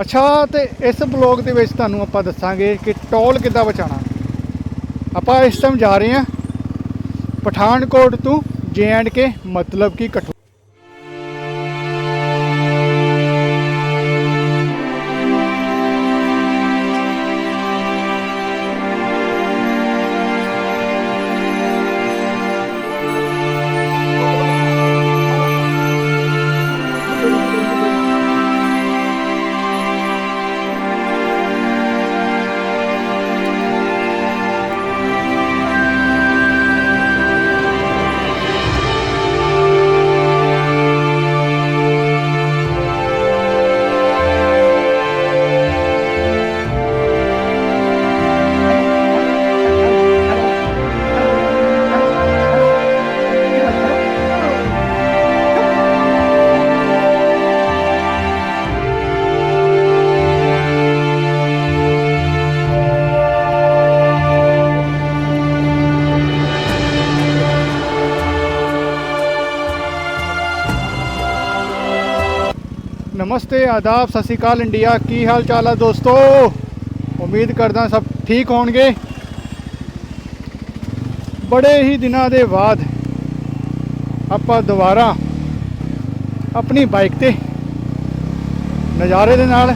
ਅੱਛਾ, ਤੇ ਇਸ ਬਲੌਗ ਦੇ ਵਿੱਚ ਤੁਹਾਨੂੰ ਆਪਾਂ ਦੱਸਾਂਗੇ ਕਿ ਟੋਲ ਕਿੱਦਾਂ ਬਚਾਉਣਾ। ਆਪਾਂ ਇਸ ਟਾਈਮ ਜਾ ਰਹੇ ਹਾਂ ਪਠਾਨਕੋਟ ਤੋਂ ਜੇ ਐਂਡ ਕੇ ਮਤਲਬ ਕਿ ਕਠੂ ਆਦਾਬ, ਸਤਿ ਸ਼੍ਰੀ ਅਕਾਲ ਇੰਡੀਆ, ਕੀ ਹਾਲ ਚਾਲ ਆ ਦੋਸਤੋ? ਉਮੀਦ ਕਰਦਾ ਸਭ ਠੀਕ ਹੋਣਗੇ। ਬੜੇ ਹੀ ਦਿਨਾਂ ਦੇ ਬਾਅਦ ਆਪਾਂ ਦੁਬਾਰਾ ਆਪਣੀ ਬਾਈਕ ਤੇ ਨਜ਼ਾਰੇ ਦੇ ਨਾਲ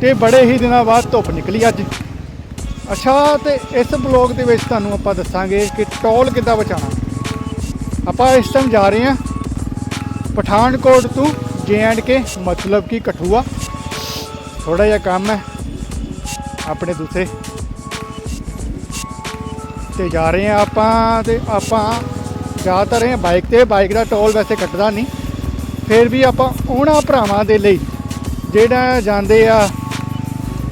ਤੇ ਬੜੇ ਹੀ ਦਿਨਾਂ ਬਾਅਦ ਧੁੱਪ ਨਿਕਲੀ ਅੱਜ। ਅੱਛਾ, ਤੇ ਇਸ ਬਲੌਗ ਦੇ ਵਿੱਚ ਤੁਹਾਨੂੰ ਆਪਾਂ ਦੱਸਾਂਗੇ ਕਿ ਟੋਲ ਕਿੱਦਾਂ ਬਚਾਉਣਾ। ਆਪਾਂ ਇਸ ਟਾਈਮ ਜਾ ਰਹੇ ਹਾਂ ਪਠਾਨਕੋਟ ਤੋਂ ਜੇ ਐਂਡ ਕੇ ਮਤਲਬ ਕਿ ਕਠੂਆ। ਥੋੜਾ ਜਿਹਾ ਕੰਮ ਹੈ ਆਪਣੇ ਦੂਸਰੇ ਤੇ ਜਾ ਰਹੇ ਆ ਆਪਾਂ ਤੇ ਆਪਾਂ ਜਾ ਤਾਂ ਰਹੇ ਆ ਬਾਈਕ ਤੇ ਬਾਈਕ ਦਾ ਟੋਲ ਵੈਸੇ ਕੱਟਦਾ ਨਹੀਂ। ਫਿਰ ਵੀ ਆਪਾਂ ਉਹਨਾਂ ਭਰਾਵਾਂ ਦੇ ਲਈ ਜਿਹੜਾ ਜਾਂਦੇ ਆ,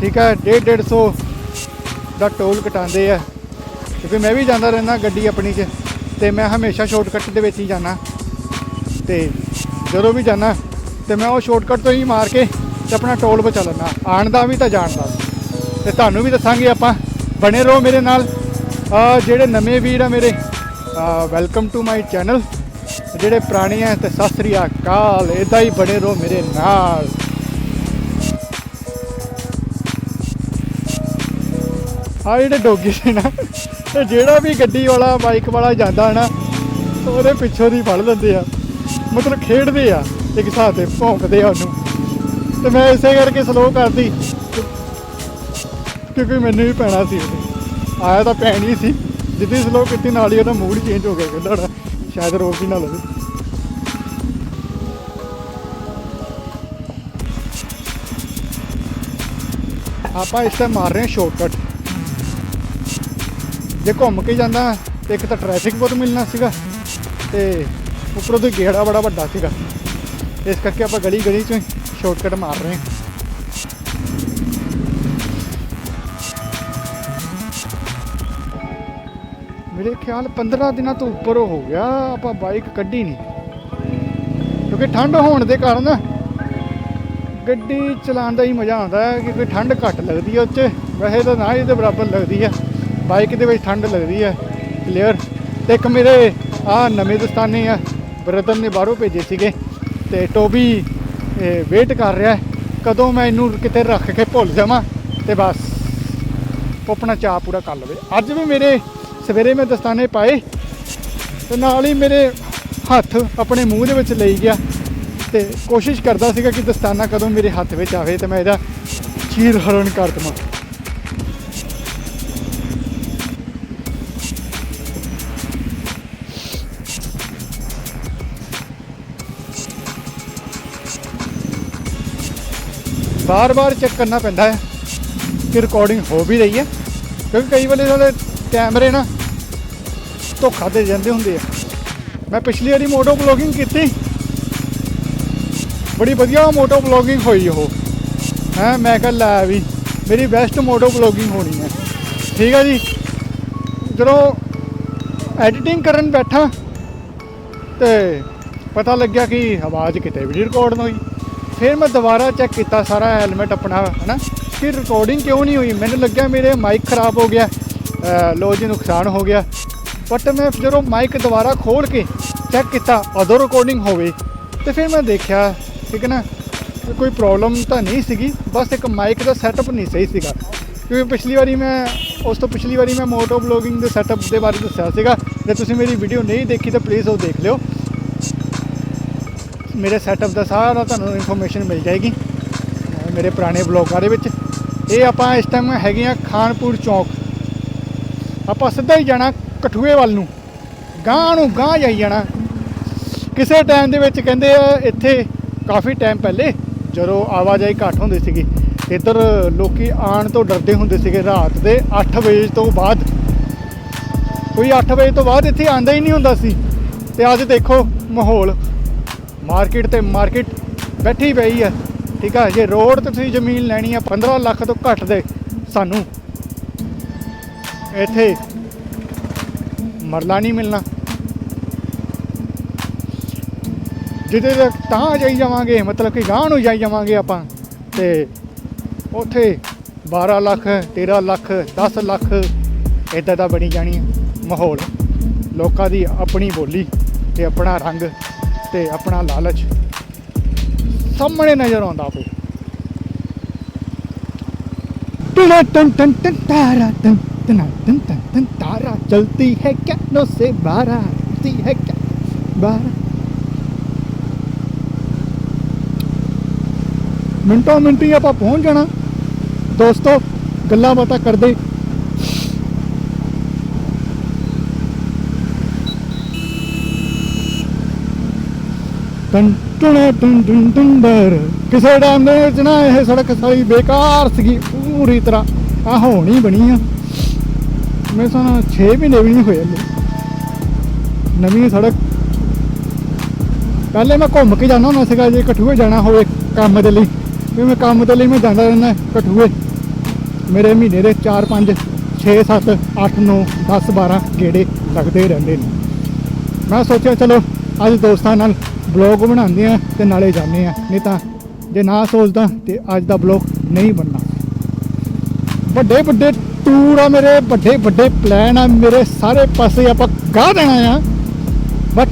ਠੀਕ ਹੈ 1.5 150 ਦਾ ਟੋਲ ਕਟਾਉਂਦੇ ਆ। ਕਿਉਂਕਿ ਮੈਂ ਵੀ ਜਾਂਦਾ ਰਹਿੰਦਾ ਗੱਡੀ ਆਪਣੀ 'ਚ ਤੇ ਮੈਂ ਹਮੇਸ਼ਾ ਸ਼ਾਰਟਕਟ ਦੇ ਵਿੱਚ ਹੀ ਜਾਣਾ ਤੇ ਜਦੋਂ ਵੀ ਜਾਣਾ ਤੇ ਮੈਂ ਉਹ ਸ਼ਾਰਟਕਟ ਤੋਂ ਹੀ ਮਾਰ ਕੇ ਤੇ ਆਪਣਾ ਟੋਲ ਬਚਾ ਲੈਣਾ ਆਉਣ ਦਾ ਵੀ ਤਾਂ ਜਾਣ ਦਾ ਵੀ। ਤੇ ਤੁਹਾਨੂੰ ਵੀ ਦੱਸਾਂਗੇ ਆਪਾਂ। ਬਣੇ ਰਹੋ ਮੇਰੇ ਨਾਲ। ਜਿਹੜੇ ਨਵੇਂ ਵੀਰ ਆ ਮੇਰੇ ਵੈਲਕਮ ਟੂ ਮਾਈ ਚੈਨਲ ਜਿਹੜੇ ਪੁਰਾਣੇ ਆ ਤੇ ਸਤਿ ਸ੍ਰੀ ਅਕਾਲ। ਇਦਾਂ ਹੀ ਬਣੇ ਰਹੋ ਮੇਰੇ ਨਾਲ। ਆ ਜਿਹੜੇ ਡੋਗੀ ਸੀ ਨਾ, ਤੇ ਜਿਹੜਾ ਵੀ ਗੱਡੀ ਵਾਲਾ ਬਾਈਕ ਵਾਲਾ ਜਾਂਦਾ ਨਾ, ਉਹਦੇ ਪਿੱਛੋਂ ਦੀ ਫੜ ਲੈਂਦੇ ਆ। ਮਤਲਬ ਖੇਡਦੇ ਆ, ਇੱਕ ਹਿਸਾਬ ਤੇ ਭੌਂਕਦੇ ਆ ਉਹਨੂੰ। ਤੇ ਮੈਂ ਇਸੇ ਕਰਕੇ ਸਲੋ ਕਰਦੀ ਕਿਉਂਕਿ ਮੈਨੂੰ ਵੀ ਪੈਣਾ ਸੀ ਉਹਦੇ ਆਇਆ ਤਾਂ ਪੈਣੀ ਸੀ। ਜਿੱਦੀ ਸਲੋ ਕੀਤੀ, ਨਾਲ ਹੀ ਉਹਦਾ ਮੂਡ ਚੇਂਜ ਹੋ ਗਿਆ ਕਹਿੰਦਾ ਸ਼ਾਇਦ ਰੋਕ ਹੀ ਨਾ ਲਵੇ ਆਪਾਂ ਇਸ ਟਾਈਮ ਮਾਰ ਰਹੇ ਹਾਂ ਸ਼ਾਰਟਕਟ ਜੇ ਘੁੰਮ ਕੇ ਜਾਂਦਾ, ਇੱਕ ਤਾਂ ਟ੍ਰੈਫਿਕ ਬਹੁਤ ਮਿਲਣਾ ਸੀਗਾ, ਤੇ ਉੱਪਰੋਂ ਦੀ ਗੇੜਾ ਬੜਾ ਵੱਡਾ ਸੀਗਾ। ਇਸ ਕਰਕੇ ਆਪਾਂ ਗਲੀ ਗਲੀ ਚੋਂ ਸ਼ਾਰਟਕਟ ਮਾਰ ਰਹੇ ਹਾਂ। ਮੇਰੇ ਖਿਆਲ 15 ਦਿਨਾਂ ਤੋਂ ਉੱਪਰ ਹੋ ਗਿਆ, ਆਪਾਂ ਬਾਈਕ ਕੱਢੀ ਨਹੀਂ। ਕਿਉਂਕਿ ਠੰਡ ਹੋਣ ਦੇ ਕਾਰਨ ਗੱਡੀ ਚਲਾਉਣ ਦਾ ਹੀ ਮਜ਼ਾ ਆਉਂਦਾ ਹੈ, ਕਿਉਂਕਿ ਠੰਡ ਘੱਟ ਲੱਗਦੀ ਹੈ ਉੱਚ ਵੈਸੇ ਤਾਂ ਨਾ ਹੀ ਦੇ ਬਰਾਬਰ ਲੱਗਦੀ ਹੈ। ਬਾਈਕ ਦੇ ਵਿੱਚ ਠੰਡ ਲੱਗਦੀ ਹੈ ਕਲੀਅਰ ਤੇ ਇੱਕ ਮੇਰੇ ਆ ਨਵੇਂ ਦਸਤਾਨੇ ਆ। ਬ੍ਰਦਰ ਨੇ ਬਾਹਰੋਂ ਭੇਜੇ ਸੀਗੇ ਤੇ ਟੋਬੀ ਵੇਟ ਕਰ ਰਿਹਾ ਕਦੋਂ ਮੈਂ ਇਹਨੂੰ ਕਿਤੇ ਰੱਖ ਕੇ ਭੁੱਲ ਜਾਵਾਂ ਤੇ ਬਸ ਉਹ ਆਪਣਾ ਚਾਅ ਪੂਰਾ ਕਰ ਲਵੇ। ਅੱਜ ਵੀ ਮੇਰੇ ਸਵੇਰੇ ਮੈਂ ਦਸਤਾਨੇ ਪਾਏ ਤੇ ਨਾਲ ਹੀ ਮੇਰੇ ਹੱਥ ਆਪਣੇ ਮੂੰਹ ਦੇ ਵਿੱਚ ਲਈ ਗਿਆ ਤੇ ਕੋਸ਼ਿਸ਼ ਕਰਦਾ ਸੀਗਾ ਕਿ ਦਸਤਾਨਾ ਕਦੋਂ ਮੇਰੇ ਹੱਥ ਵਿੱਚ ਆਵੇ ਤੇ ਮੈਂ ਇਹਦਾ ਚੀਰ ਹਰਣ ਕਰ ਦਵਾਂ। ਬਾਰ-ਬਾਰ ਚੈੱਕ ਕਰਨਾ ਪੈਂਦਾ ਹੈ ਕਿ ਰਿਕਾਰਡਿੰਗ ਹੋ ਵੀ ਰਹੀ ਹੈ, ਕਿਉਂਕਿ ਕਈ ਵਾਰੀ ਉਹਦੇ ਕੈਮਰੇ ਨਾ ਧੋਖਾ ਦੇ ਜਾਂਦੇ ਹੁੰਦੇ ਆ। ਮੈਂ ਪਿਛਲੀ ਵਾਰੀ ਮੋਟੋ ਬਲੌਗਿੰਗ ਕੀਤੀ। ਬੜੀ ਵਧੀਆ ਮੋਟੋ ਬਲੌਗਿੰਗ ਹੋਈ ਉਹ। ਹੈ, ਮੈਂ ਕਿਹਾ ਲੈ ਵੀ, ਮੇਰੀ ਬੈਸਟ ਮੋਟੋ ਬਲੌਗਿੰਗ ਹੋਣੀ ਹੈ। ਠੀਕ ਹੈ ਜੀ? ਜਦੋਂ ਐਡੀਟਿੰਗ ਕਰਨ ਬੈਠਾ, ਤੇ ਪਤਾ ਲੱਗਿਆ ਕਿ ਆਵਾਜ਼ ਕਿਤੇ ਵੀ ਰਿਕਾਰਡ ਨਹੀਂ ਹੋਈ। ਫਿਰ ਮੈਂ ਦੁਬਾਰਾ ਚੈੱਕ ਕੀਤਾ ਸਾਰਾ ਹੈਲਮਟ ਆਪਣਾ, ਹਨਾ? ਫਿਰ ਰਿਕਾਰਡਿੰਗ ਕਿਉਂ ਨਹੀਂ ਹੋਈ? ਮੈਨੂੰ ਲੱਗਿਆ ਮੇਰੇ ਮਾਈਕ ਖਰਾਬ ਹੋ ਗਿਆ। ਅਹ ਲੋ ਜੀ, ਨੁਕਸਾਨ ਹੋ ਗਿਆ। ਬਟ ਮੈਂ ਜਦੋਂ ਮਾਈਕ ਦੁਬਾਰਾ ਖੋਲ ਕੇ ਚੈੱਕ ਕੀਤਾ, ਉਦੋਂ ਰਿਕਾਰਡਿੰਗ ਹੋਵੇ। ਤੇ ਫਿਰ ਮੈਂ ਦੇਖਿਆ, ਠੀਕ ਹੈ ਨਾ? ਕੋਈ ਪ੍ਰੋਬਲਮ ਤਾਂ ਨਹੀਂ ਸੀਗੀ। ਬਸ ਇੱਕ ਮਾਈਕ ਦਾ ਸੈਟਅਪ ਨਹੀਂ ਸਹੀ ਸੀਗਾ। ਕਿਉਂਕਿ ਪਿਛਲੀ ਵਾਰੀ ਮੈਂ, ਉਸ ਤੋਂ ਪਿਛਲੀ ਵਾਰੀ ਮੈਂ ਮੋਟੋ ਬਲੌਗਿੰਗ ਦੇ ਸੈਟਅਪ ਦੇ ਬਾਰੇ ਦੱਸਿਆ ਸੀਗਾ। ਜੇ ਤੁਸੀਂ ਮੇਰੀ ਵੀਡੀਓ ਨਹੀਂ ਦੇਖੀ, ਤਾਂ ਪਲੀਜ਼ ਉਹ ਦੇਖ ਲਿਓ। ਮੇਰੇ ਸੈਟਅਪ ਦਾ ਸਾਰਾ ਤੁਹਾਨੂੰ ਇਨਫੋਰਮੇਸ਼ਨ ਮਿਲ ਜਾਏਗੀ, ਮੇਰੇ ਪੁਰਾਣੇ ਬਲੌਗਾਂ ਦੇ ਵਿੱਚ। ਇਹ ਆਪਾਂ ਇਸ ਟਾਈਮ ਹੈਗੇ ਆ ਖਾਨਪੁਰ ਚੌਂਕ। ਆਪਾਂ ਸਿੱਧਾ ਹੀ ਜਾਣਾ ਕਠੂਏ ਵੱਲ ਨੂੰ। ਗਾਂ ਨੂੰ ਗਾਂ ਜਾਈ ਜਾਣਾ। ਕਿਸੇ ਟਾਈਮ ਦੇ ਵਿੱਚ ਕਹਿੰਦੇ ਆ, ਇੱਥੇ ਕਾਫੀ ਟਾਈਮ ਪਹਿਲੇ ਜਦੋਂ ਆਵਾਜਾਈ ਘੱਟ ਹੁੰਦੀ ਸੀਗੀ, ਇੱਧਰ ਲੋਕੀ ਆਉਣ ਤੋਂ ਡਰਦੇ ਹੁੰਦੇ ਸੀਗੇ ਰਾਤ ਦੇ 8 ਵਜੇ ਤੋਂ ਬਾਅਦ। ਕੋਈ 8 ਵਜੇ ਤੋਂ ਬਾਅਦ ਇੱਥੇ ਆਂਦਾ ਹੀ ਨਹੀਂ ਹੁੰਦਾ ਸੀ। ਤੇ ਅੱਜ ਦੇਖੋ ਮਾਹੌਲ। ਮਾਰਕੀਟ ਤੇ ਮਾਰਕੀਟ ਬੈਠੀ ਪਈ ਹੈ ਠੀਕ ਆ, ਜੇ ਰੋਡ ਤੇ ਤੁਸੀਂ ਜ਼ਮੀਨ ਲੈਣੀ ਹੈ 15 ਲੱਖ ਤੋਂ ਘੱਟ ਦੇ ਸਾਨੂੰ। ਇੱਥੇ ਮਰਲਾ ਨਹੀਂ ਮਿਲਣਾ। ਜਿੱਦੇ ਤੱਕ ਤਾਂ ਜਾਈ ਜਾਵਾਂਗੇ, ਮਤਲਬ ਕਿ ਗਾਂਹ ਨੂੰ ਜਾਈ ਜਾਵਾਂਗੇ ਆਪਾਂ। ਤੇ ਉੱਥੇ 12 ਲੱਖ 13 ਲੱਖ 10 ਲੱਖ ਇਦਾਂ ਦਾ ਬਣੀ ਜਾਣੀ ਮਾਹੌਲ। ਲੋਕਾਂ ਦੀ ਆਪਣੀ ਬੋਲੀ ਤੇ ਆਪਣਾ ਰੰਗ। ਤੇ ਆਪਣਾ ਲਾਲਚ ਸਾਹਮਣੇ ਨਜ਼ਰ ਆਉਂਦਾ ਪਈ ਟਨ ਟਨ ਟਨ ਟਨ ਤਾਰਾ ਟਨ ਟਨ ਟਨ ਟਨ ਟਨ ਤਾਰਾ ਚਲਤੀ ਹੈ ਕੈਨੋ ਸੇ ਬਾਰਾ ਤੀ ਹੈ ਕੈ ਬਾਰਾ। ਮਿੰਟੋ ਮਿੰਟੀ ਆਪਾਂ ਪਹੁੰਚ ਜਾਣਾ। ਦੋਸਤੋ, ਗੱਲਾਂ ਬਾਤਾਂ ਕਰਦੇ ਟਨ ਟਨ ਟਨ ਟਨ ਟਨ ਕਿਸੇ ਟਾਈਮ ਦੇ ਵਿੱਚ ਨਾ ਇਹ ਸੜਕ ਸਾਰੀ ਬੇਕਾਰ ਸੀਗੀ, ਪੂਰੀ ਤਰ੍ਹਾਂ। ਆ ਹੋਣੀ ਬਣੀ ਆ। ਮੈਂ ਸਾਂ 6 ਮਹੀਨੇ ਵੀ ਨਹੀਂ ਹੋਏ ਹਲੇ। ਨਵੀਂ ਸੜਕ। ਪਹਿਲੇ ਮੈਂ ਘੁੰਮ ਕੇ ਜਾਂਦਾ ਹੁੰਦਾ ਸੀਗਾ, ਜੇ ਕਠੂਏ ਜਾਣਾ ਹੋਵੇ ਕੰਮ ਦੇ ਲਈ। ਵੀ ਮੈਂ ਕੰਮ ਦੇ ਲਈ ਮੈਂ ਜਾਂਦਾ ਰਹਿੰਦਾ ਕਠੂਏ। ਮੇਰੇ ਮਹੀਨੇ ਦੇ 4 5 6 7 8 9 10 12 ਗੇੜੇ ਲੱਗਦੇ ਰਹਿੰਦੇ ਨੇ। ਮੈਂ ਸੋਚਿਆ, ਚਲੋ, ਅੱਜ ਦੋਸਤਾਂ ਨਾਲ ਬਲੌਗ ਬਣਾਉਂਦੇ ਆ ਤੇ ਨਾਲੇ ਜਾਂਦੇ ਆ। ਨਹੀਂ ਤਾਂ ਜੇ ਨਾ ਸੋਚਦਾ ਤੇ ਅੱਜ ਦਾ ਬਲੌਗ ਨਹੀਂ ਬਣਨਾ। ਵੱਡੇ ਵੱਡੇ ਟੂਰ ਆ ਮੇਰੇ, ਵੱਡੇ ਵੱਡੇ ਪਲਾਨ ਆ ਮੇਰੇ, ਸਾਰੇ ਪਾਸੇ ਆਪਾਂ ਗਾਹ ਦੇਣਾ ਆ। ਬਟ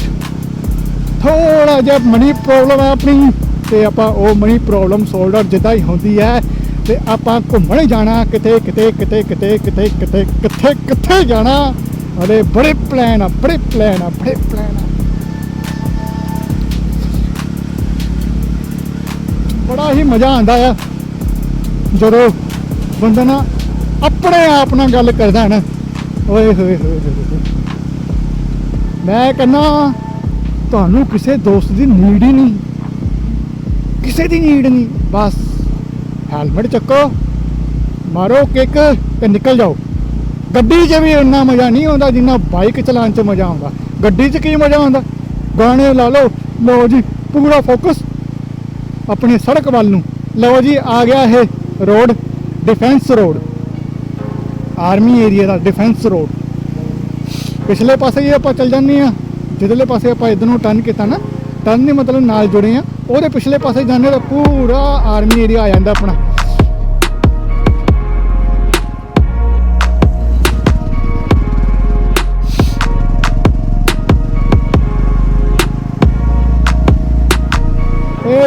ਥੋੜਾ ਜਿਹਾ ਮਨੀ ਪ੍ਰੋਬਲਮ ਆ ਆਪਣੀ ਤੇ ਆਪਾਂ ਉਹ ਮਨੀ ਪ੍ਰੋਬਲਮ ਸੋਲਵਰ ਜਿੱਦਾਂ ਹੀ ਹੁੰਦੀ ਹੈ ਤੇ ਆਪਾਂ ਘੁੰਮਣ ਜਾਣਾ, ਕਿਤੇ ਕਿਤੇ ਕਿਤੇ ਕਿਤੇ ਕਿਤੇ ਕਿਤੇ, ਕਿੱਥੇ ਕਿੱਥੇ ਜਾਣਾ। ਅਰੇ ਬੜੇ ਪਲਾਨ ਆ, ਬੜੇ ਪਲਾਨ ਆ, ਬੜੇ ਪਲਾਨ ਆ। ਬੜਾ ਹੀ ਮਜ਼ਾ ਆਉਂਦਾ ਆ। ਜਦੋਂ ਬੰਦਾ ਨਾ ਆਪਣੇ ਆਪ ਨਾਲ ਗੱਲ ਕਰਦਾ ਨਾ, ਓਏ ਹੋਏ ਹੋਏ ਹੋਏ। ਮੈਂ ਕਹਿੰਦਾ, ਤੁਹਾਨੂੰ ਕਿਸੇ ਦੋਸਤ ਦੀ ਨੀਡ ਹੀ ਨਹੀਂ। ਕਿਸੇ ਦੀ ਨੀਡ ਨਹੀਂ। ਬਸ ਹੈਲਮਟ ਚੱਕੋ, ਮਾਰੋ ਕਿੱਕ ਤੇ ਨਿਕਲ ਜਾਓ। ਗੱਡੀ 'ਚ ਵੀ ਇੰਨਾ ਮਜ਼ਾ ਨਹੀਂ ਆਉਂਦਾ ਜਿੰਨਾ ਬਾਈਕ ਚਲਾਉਣ 'ਚ ਮਜ਼ਾ ਆਉਂਦਾ। ਗੱਡੀ 'ਚ ਕੀ ਮਜ਼ਾ ਆਉਂਦਾ? ਗਾਣੇ ਲਾ ਲਓ। ਲਓ ਜੀ, ਪੂਰਾ ਫੋਕਸ ਆਪਣੀ ਸੜਕ ਵੱਲ ਨੂੰ। ਲਓ ਜੀ, ਆ ਗਿਆ ਇਹ road defence road army area ਦਾ ਡਿਫੈਂਸ ਰੋਡ ਪਿਛਲੇ ਪਾਸੇ ਹੀ ਆਪਾਂ ਚੱਲ ਜਾਂਦੇ ਆ ਜਿੱਧਰਲੇ ਪਾਸੇ ਆਪਾਂ ਇਧਰ ਨੂੰ ਟਰਨ ਕੀਤਾ ਨਾ ਟਰਨ ਦੇ ਮਤਲਬ ਨਾਲ ਜੁੜੇ ਆ ਉਹਦੇ ਪਿਛਲੇ ਪਾਸੇ ਜਾਂਦੇ ਤਾਂ ਪੂਰਾ ਆਰਮੀ ਏਰੀਆ ਆ ਜਾਂਦਾ ਆਪਣਾ।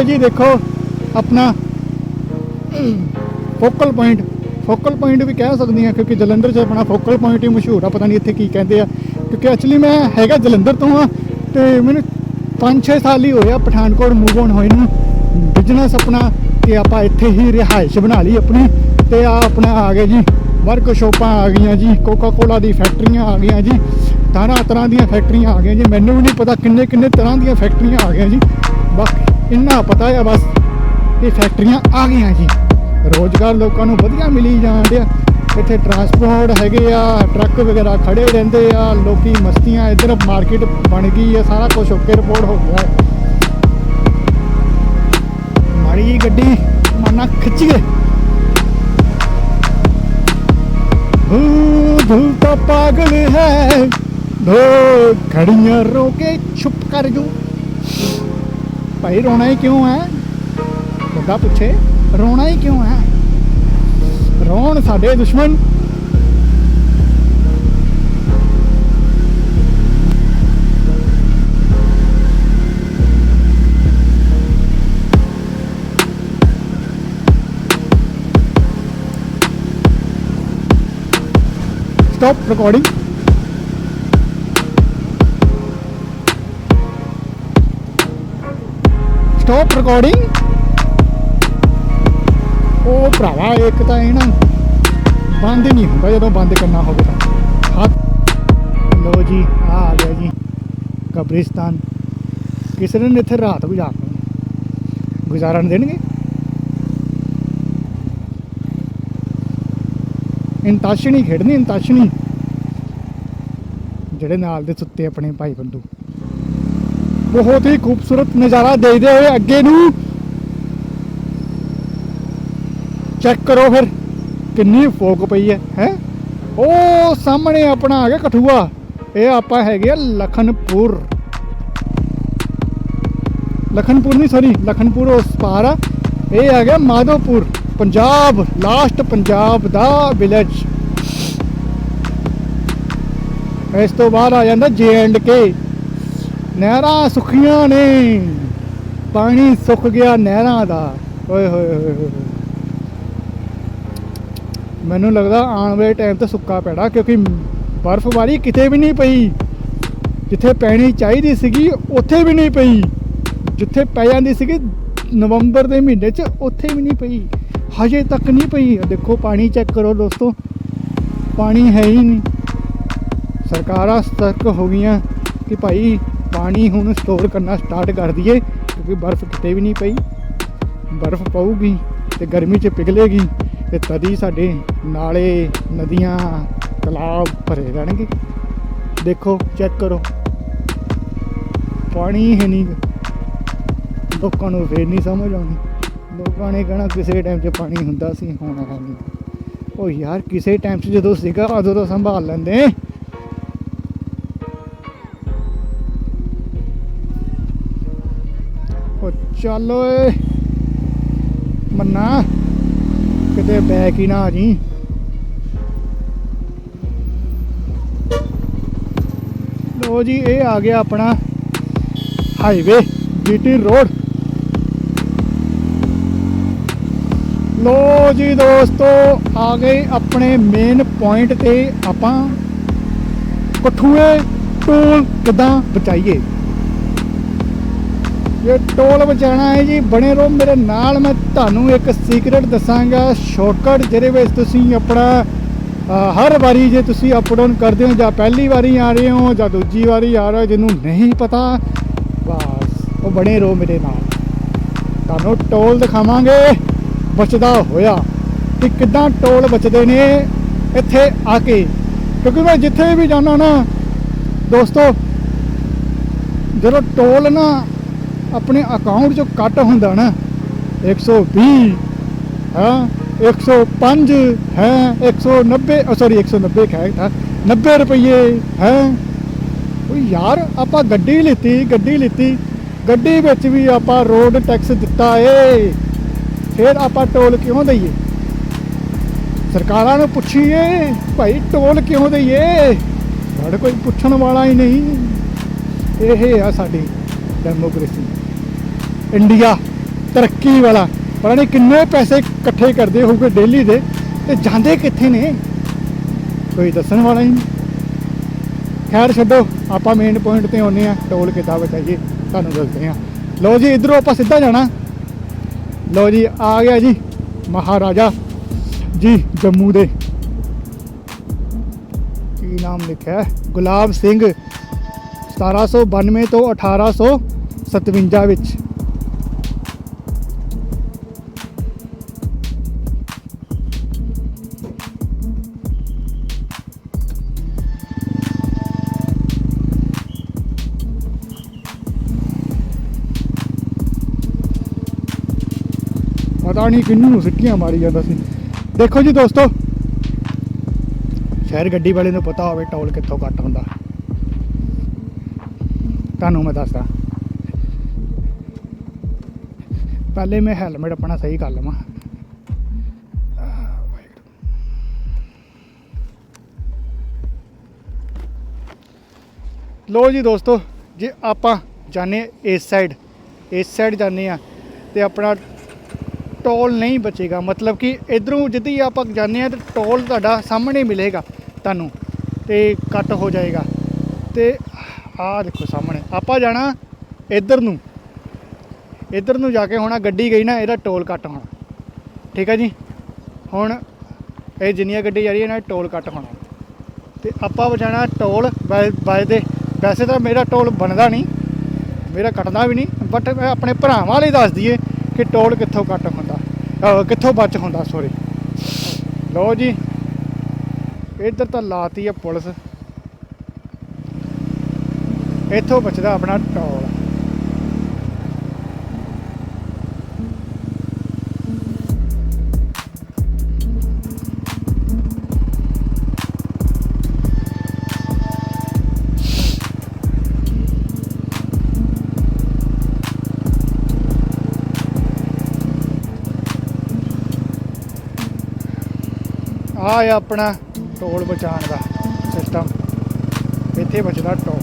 ਇਹ ਜੀ, ਦੇਖੋ ਆਪਣਾ ਫੋਕਲ ਪੁਆਇੰਟ। ਫੋਕਲ ਪੁਆਇੰਟ ਵੀ ਕਹਿ ਸਕਦੇ ਆ ਕਿਉਂਕਿ ਜਲੰਧਰ 'ਚ ਆਪਣਾ ਫੋਕਲ ਪੁਆਇੰਟ ਹੀ ਮਸ਼ਹੂਰ ਆ, ਪਤਾ ਨਹੀਂ ਇੱਥੇ ਕੀ ਕਹਿੰਦੇ ਆ। ਕਿਉਂਕਿ ਐਕਚੁਅਲੀ ਮੈਂ ਹੈਗਾ ਜਲੰਧਰ ਤੋਂ ਆ, ਤੇ ਮੈਨੂੰ 5-6 ਸਾਲ ਹੀ ਹੋਇਆ ਪਠਾਨਕੋਟ ਮੂਵ ਔਨ ਹੋਏ ਨੂੰ। ਬਿਜ਼ਨਸ ਆਪਣਾ ਕਿ ਆਪਾਂ ਇੱਥੇ ਹੀ ਰਿਹਾਇਸ਼ ਬਣਾ ਲਈ ਆਪਣੀ, ਤੇ ਆ ਆਪਣਾ ਆ ਗਏ ਜੀ ਵਰਕਸ਼ਾਪਾਂ ਆ ਗਈਆਂ ਜੀ ਕੋਕਾ ਕੋਲਾ ਦੀ ਫੈਕਟਰੀਆਂ ਆ ਗਈਆਂ ਜੀ ਤਰ੍ਹਾਂ ਤਰ੍ਹਾਂ ਦੀਆਂ ਫੈਕਟਰੀਆਂ ਆ ਗਈਆਂ ਜੀ। ਮੈਨੂੰ ਵੀ ਨਹੀਂ ਪਤਾ ਕਿੰਨੇ ਕਿੰਨੇ ਤਰ੍ਹਾਂ ਦੀਆਂ ਫੈਕਟਰੀਆਂ ਆ ਗਈਆਂ ਜੀ। ਬਸ ਇੰਨਾ ਪਤਾ ਆ ਬਸ ਇਹ ਫੈਕਟਰੀਆਂ ਆ ਗਈਆਂ ਜੀ। ਰੋਜ਼ਗਾਰ ਲੋਕਾਂ ਨੂੰ ਵਧੀਆ ਮਿਲੀ ਜਾਣ ਡਿਆ। ਇੱਥੇ ਟਰਾਂਸਪੋਰਟ ਹੈਗੇ ਆ ਟਰੱਕ ਵਗੈਰਾ ਖੜੇ ਰਹਿੰਦੇ ਆ, ਲੋਕੀ ਮਸਤੀਆਂ ਇੱਧਰ ਮਾਰਕੀਟ ਬਣ ਗਈ ਆ, ਸਾਰਾ ਕੁਝ ਓਕੇ ਰਿਪੋਰਟ ਹੋ ਗਿਆ। ਮਾੜੀ ਜਿਹੀ ਗੱਡੀ, ਮਾਨਾ ਖਿੱਚੀਏ। ਹੂ ਦਿਲ ਤਾਂ ਪਾਗਲ ਹੈ। ਦੋ ਖੜੀਆਂ ਰੋ ਕੇ ਛੁਪ ਕਰ ਜੂ भाई, रोना ही क्यों है? बुढ़ा पूछे, रोना ही क्यों है? रोन साढ़े दुश्मन। स्टॉप रिकॉर्डिंग ਸਟਾਪ ਰਿਕਾਰਡਿੰਗ ਉਹ ਭਰਾਵਾ, ਇੱਕ ਤਾਂ ਇਹ ਨਾ ਬੰਦ ਨਹੀਂ ਹੁੰਦਾ ਜਦੋਂ ਬੰਦ ਕਰਨਾ ਹੋਵੇ ਤਾਂ। ਹੱਥ ਲੋ ਜੀ ਆ ਆ ਗਿਆ ਜੀ। ਕਬਰਿਸਤਾਨ। ਕਿਸੇ ਨੇ ਇੱਥੇ ਰਾਤ ਗੁਜ਼ਾਰਨੀ ਗੁਜ਼ਾਰਨ ਦੇਣਗੇ? ਇੰਤਾਸ਼ਣੀ ਖੇਡਣੀ, ਇੰਤਾਸ਼ਣੀ। ਜਿਹੜੇ ਨਾਲ ਦੇ ਸੁੱਤੇ ਆਪਣੇ ਭਾਈ ਬੰਦੂ। ਬਹੁਤ ਹੀ ਖੂਬਸੂਰਤ ਨਜ਼ਾਰਾ ਦੇਖਦੇ ਹੋਏ ਅੱਗੇ ਨੂੰ। ਚੈੱਕ ਕਰੋ ਫਿਰ, ਕਿੰਨੀ ਫੋਕ ਪਈ ਹੈ ਹੈ? ਉਹ ਸਾਹਮਣੇ ਆਪਣਾ ਆ ਗਿਆ ਕਠੂਆ। ਇਹ ਆਪਾਂ ਹੈਗੇ ਆ ਲਖਨਪੁਰ। ਲਖਨਪੁਰ ਨਹੀਂ ਸੌਰੀ ਲਖਨਪੁਰ ਉਸ ਪਾਰ ਆ। ਇਹ ਆ ਗਿਆ ਮਾਧੋਪੁਰ, ਪੰਜਾਬ ਲਾਸਟ ਪੰਜਾਬ ਦਾ ਵਿਲੇਜ ਇਸ ਤੋਂ ਬਾਅਦ ਆ ਜਾਂਦਾ ਜੇ ਐਂਡ ਕੇ ਨਹਿਰਾਂ ਸੁੱਕੀਆਂ ਨੇ। ਪਾਣੀ ਸੁੱਕ ਗਿਆ ਨਹਿਰਾਂ ਦਾ। ਓਏ ਹੋਏ ਹੋਏ ਹੋਏ ਹੋਏ। ਮੈਨੂੰ ਲੱਗਦਾ ਆਉਣ ਵਾਲੇ ਟਾਈਮ ਤੇ ਸੁੱਕਾ ਪੈਣਾ, ਕਿਉਂਕਿ ਬਰਫ਼ਬਾਰੀ ਕਿਤੇ ਵੀ ਨਹੀਂ ਪਈ। ਜਿੱਥੇ ਪੈਣੀ ਚਾਹੀਦੀ ਸੀਗੀ, ਉੱਥੇ ਵੀ ਨਹੀਂ ਪਈ। ਜਿੱਥੇ ਪੈ ਜਾਂਦੀ ਸੀਗੀ ਨਵੰਬਰ ਦੇ ਮਹੀਨੇ 'ਚ, ਉੱਥੇ ਵੀ ਨਹੀਂ ਪਈ। ਹਜੇ ਤੱਕ ਨਹੀਂ ਪਈ। ਦੇਖੋ, ਪਾਣੀ ਚੈੱਕ ਕਰੋ ਦੋਸਤੋ। ਪਾਣੀ ਹੈ ਹੀ ਨਹੀਂ। ਸਰਕਾਰਾਂ ਸਤਰਕ ਹੋ ਗਈਆਂ ਕਿ ਭਾਈ ਪਾਣੀ ਹੁਣ ਸਟੋਰ ਕਰਨਾ ਸਟਾਰਟ ਕਰ ਦਈਏ, ਕਿਉਂਕਿ ਬਰਫ਼ ਕਿਤੇ ਵੀ ਨਹੀਂ ਪਈ। ਬਰਫ਼ ਪਊਗੀ ਤੇ ਗਰਮੀ 'ਚ ਪਿਘਲੇਗੀ ਤੇ ਤਦੀ ਸਾਡੇ ਨਾਲੇ, ਨਦੀਆਂ, ਤਲਾਬ ਭਰੇ ਰਹਿਣਗੇ। ਦੇਖੋ ਚੈੱਕ ਕਰੋ। ਪਾਣੀ ਹੈ ਨਹੀਂ। ਲੋਕਾਂ ਨੂੰ ਫੇਰ ਨਹੀਂ ਸਮਝ ਆਉਣੀ ਲੋਕਾਂ ਨੇ ਕਹਿਣਾ ਕਿਸੇ ਟਾਈਮ 'ਚ ਪਾਣੀ ਹੁੰਦਾ ਸੀ, ਹੁਣ ਹੈ ਨਹੀਂ। ਉਹ ਯਾਰ, ਕਿਸੇ ਟਾਈਮ 'ਚ ਜਦੋਂ ਸੀਗਾ, ਉਦੋਂ ਤਾਂ ਸੰਭਾਲ ਲੈਂਦੇ। ਚੱਲ ਓਏ। ਮੰਨਾ, ਕਿਤੇ ਬੈਕ ਹੀ ਨਾ ਆ ਜੀ। ਲੋ ਜੀ, ਇਹ ਆ ਗਿਆ ਆਪਣਾ ਹਾਈਵੇ ਜੀਟੀ ਰੋਡ ਲੋ ਜੀ ਦੋਸਤੋ, ਆ ਗਏ ਆਪਣੇ ਮੇਨ ਪੁਆਇੰਟ ਤੇ ਆਪਾਂ। ਕਠੂਏ ਟੋਲ ਕਿਦਾਂ ਬਚਾਈਏ? ਇਹ ਟੋਲ ਬਚਾਣਾ ਹੈ ਜੀ, ਬਣੇ ਰਹੋ ਮੇਰੇ ਨਾਲ, ਮੈਂ ਤੁਹਾਨੂੰ ਇੱਕ ਸੀਕ੍ਰੇਟ ਦੱਸਾਂਗਾ ਸ਼ਾਰਟਕਟ ਜਿਹਦੇ ਵਿੱਚ ਤੁਸੀਂ ਆਪਣਾ ਹਰ ਵਾਰੀ ਜੇ ਤੁਸੀਂ ਅਪਡਾਊਨ ਕਰਦੇ ਹੋ, ਜਾਂ ਪਹਿਲੀ ਵਾਰੀ ਆ ਰਹੇ ਹੋ, ਜਾਂ ਦੂਜੀ ਵਾਰੀ ਆ ਰਹੇ ਹੋ, ਜਿਹਨੂੰ ਨਹੀਂ ਪਤਾ, ਬਸ, ਉਹ ਬਣੇ ਰਹੋ ਮੇਰੇ ਨਾਲ। ਤੁਹਾਨੂੰ ਟੋਲ ਦਿਖਾਵਾਂਗੇ, ਬਚਦਾ ਹੋਇਆ। ਕਿ ਕਿੱਦਾਂ ਟੋਲ ਬਚਦੇ ਨੇ, ਇੱਥੇ ਆ ਕੇ। ਕਿਉਂਕਿ ਮੈਂ ਜਿੱਥੇ ਵੀ ਜਾਣਾ ਨਾ, ਦੋਸਤੋ, ਜਦੋਂ ਟੋਲ ਨਾ ਆਪਣੇ ਅਕਾਊਂਟ ਚੋਂ ਕੱਟ ਹੁੰਦਾ ਨਾ 120 ਹਾਂ 105 ਹੈ 190 ਸੌਰੀ 190 ਹੈ ਥਾ 90 ਰੁਪਏ ਹੈ। ਉਹ ਯਾਰ, ਆਪਾਂ ਗੱਡੀ ਲਿੱਤੀ ਗੱਡੀ ਲਿੱਤੀ, ਗੱਡੀ ਵਿੱਚ ਵੀ ਆਪਾਂ ਰੋਡ ਟੈਕਸ ਦਿੱਤਾ ਏ। ਫਿਰ ਆਪਾਂ ਟੋਲ ਕਿਉਂ ਦਈਏ? ਸਰਕਾਰਾਂ ਨੂੰ ਪੁੱਛੀਏ, ਭਾਈ ਟੋਲ ਕਿਉਂ ਦਈਏ? ਸਾਡੇ ਕੋਈ ਪੁੱਛਣ ਵਾਲਾ ਹੀ ਨਹੀਂ। ਇਹ ਆ ਸਾਡੀ ਡੈਮੋਕ੍ਰੇਸੀ ਇੰਡੀਆ ਤਰੱਕੀ ਵਾਲਾ। ਪਤਾ ਨਹੀਂ ਕਿੰਨੇ ਪੈਸੇ ਇਕੱਠੇ ਕਰਦੇ ਹੋਊਗੇ ਡੇਲੀ ਦੇ, ਤੇ ਜਾਂਦੇ ਕਿੱਥੇ ਨੇ? ਕੋਈ ਦੱਸਣ ਵਾਲਾ ਹੀ ਨਹੀਂ। ਖੈਰ ਛੱਡੋ, ਆਪਾਂ ਮੇਨ ਪੁਆਇੰਟ ਤੇ ਆਉਨੇ ਆ ਟੋਲ ਕਿੱਦਾਂ ਬਚਾਈਏ ਤੁਹਾਨੂੰ ਦੱਸਦੇ ਆ ਲਓ ਜੀ, ਇਧਰੋਂ ਆਪਾਂ ਸਿੱਧਾ ਜਾਣਾ। ਲਓ ਜੀ, ਆ ਗਿਆ ਜੀ, ਮਹਾਰਾਜਾ ਜੀ ਜੰਮੂ ਦੇ। ਕੀ ਨਾਮ ਲਿਖਿਆ ਗੁਲਾਬ ਸਿੰਘ 1792 ਤੋਂ 1857 ਵਿੱਚ। ਪਤਾ ਨਹੀਂ ਕਿੰਨੂੰ ਸਿੱਟੀਆਂ ਮਾਰੀ ਜਾਂਦਾ ਸੀ। ਦੇਖੋ ਜੀ ਦੋਸਤੋ, ਸ਼ਹਿਰ ਗੱਡੀ ਵਾਲੇ ਨੂੰ ਪਤਾ ਹੋਵੇ ਟੋਲ ਕਿੱਥੋਂ ਕੱਟ ਹੁੰਦਾ। ਤੁਹਾਨੂੰ ਮੈਂ ਦੱਸਦਾ। ਪਹਿਲੇ ਮੈਂ ਹੈਲਮਟ ਆਪਣਾ ਸਹੀ ਕਰ ਲਵਾਂ। ਆਹ, ਲੋ ਜੀ ਦੋਸਤੋ ਜੇ ਆਪਾਂ ਜਾਣੇ ਇਸ ਸਾਈਡ ਇਸ ਸਾਈਡ ਜਾਣੇ ਆ ਤੇ ਆਪਣਾ ਟੋਲ ਨਹੀਂ ਬਚੇਗਾ। ਮਤਲਬ ਕਿ ਇਧਰੋਂ ਜਿੱਦੀ ਆਪਾਂ ਜਾਂਦੇ ਆ ਤੇ ਟੋਲ ਤੁਹਾਡਾ ਸਾਹਮਣੇ ਮਿਲੇਗਾ ਤੁਹਾਨੂੰ ਤੇ ਕੱਟ ਹੋ ਜਾਏਗਾ। ਤੇ ਆਹ ਦੇਖੋ ਸਾਹਮਣੇ ਆਪਾਂ ਜਾਣਾ ਇੱਧਰ ਨੂੰ। ਇੱਧਰ ਨੂੰ ਜਾ ਕੇ ਹੋਣਾ ਗੱਡੀ ਗਈ ਨਾ, ਇਹਦਾ ਟੋਲ ਕੱਟ ਹੋਣਾ। ਠੀਕ ਹੈ ਜੀ? ਹੁਣ ਇਹ ਜਿੰਨੀਆਂ ਗੱਡੀ ਜਾ ਰਹੀ ਇਹਨਾਂ ਨਾ, ਟੋਲ ਕੱਟ ਹੋਣਾ। ਤੇ ਆਪਾਂ ਬਚਾਣਾ ਟੋਲ ਬਾਏ ਵੈਸੇ ਤਾਂ ਮੇਰਾ ਟੋਲ ਬਣਦਾ ਨਹੀਂ, ਮੇਰਾ ਕੱਟਦਾ ਵੀ ਨਹੀਂ ਬਟ ਮੈਂ ਆਪਣੇ ਭਰਾਵਾਂ ਲਈ ਦੱਸ ਦਈਏ ਕਿ ਟੋਲ ਕਿੱਥੋਂ ਕੱਟ ਹੁੰਦਾ ਕਿੱਥੋਂ ਬਚ ਹੁੰਦਾ ਸੋਰੀ ਲਓ ਜੀ, ਇੱਧਰ ਤਾਂ ਲਾਤੀ ਆ ਪੁਲਿਸ। ਇੱਥੋਂ ਬਚਦਾ ਆਪਣਾ ਟੋਲ। ਆ ਆਪਣਾ ਟੋਲ ਬਚਾਉਣ ਦਾ ਸਿਸਟਮ ਇੱਥੇ ਬਚਦਾ ਟੋਲ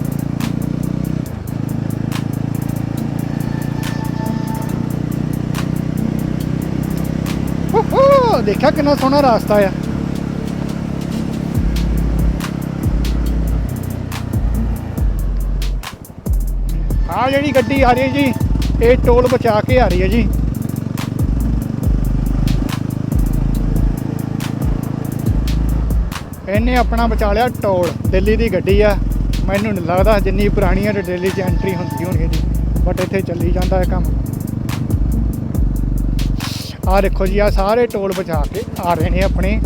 ਦੇਖਿਆ ਕਿੰਨਾ ਸੋਹਣਾ ਰਾਸਤਾ ਆ। ਆ ਜਿਹੜੀ ਗੱਡੀ ਆ ਰਹੀ ਜੀ, ਇਹ ਟੋਲ ਬਚਾ ਕੇ ਆ ਰਹੀ ਹੈ ਜੀ। ਇਹਨੇ ਆਪਣਾ ਬਚਾ ਲਿਆ ਟੋਲ, ਦਿੱਲੀ ਦੀ ਗੱਡੀ ਆ। ਮੈਨੂੰ ਨਹੀਂ ਲੱਗਦਾ ਜਿੰਨੀ ਪੁਰਾਣੀ ਆ ਤੇ ਦਿੱਲੀ 'ਚ ਐਂਟਰੀ ਹੁੰਦੀ ਹੋਣੀ ਇਹਦੀ ਬਟ ਇੱਥੇ ਚੱਲੀ ਜਾਂਦਾ ਹੈ ਕੰਮ। ਆਹ ਦੇਖੋ ਜੀ ਆ ਸਾਰੇ ਟੋਲ ਬਚਾ ਕੇ ਆ ਰਹੇ ਨੇ ਆਪਣੇ।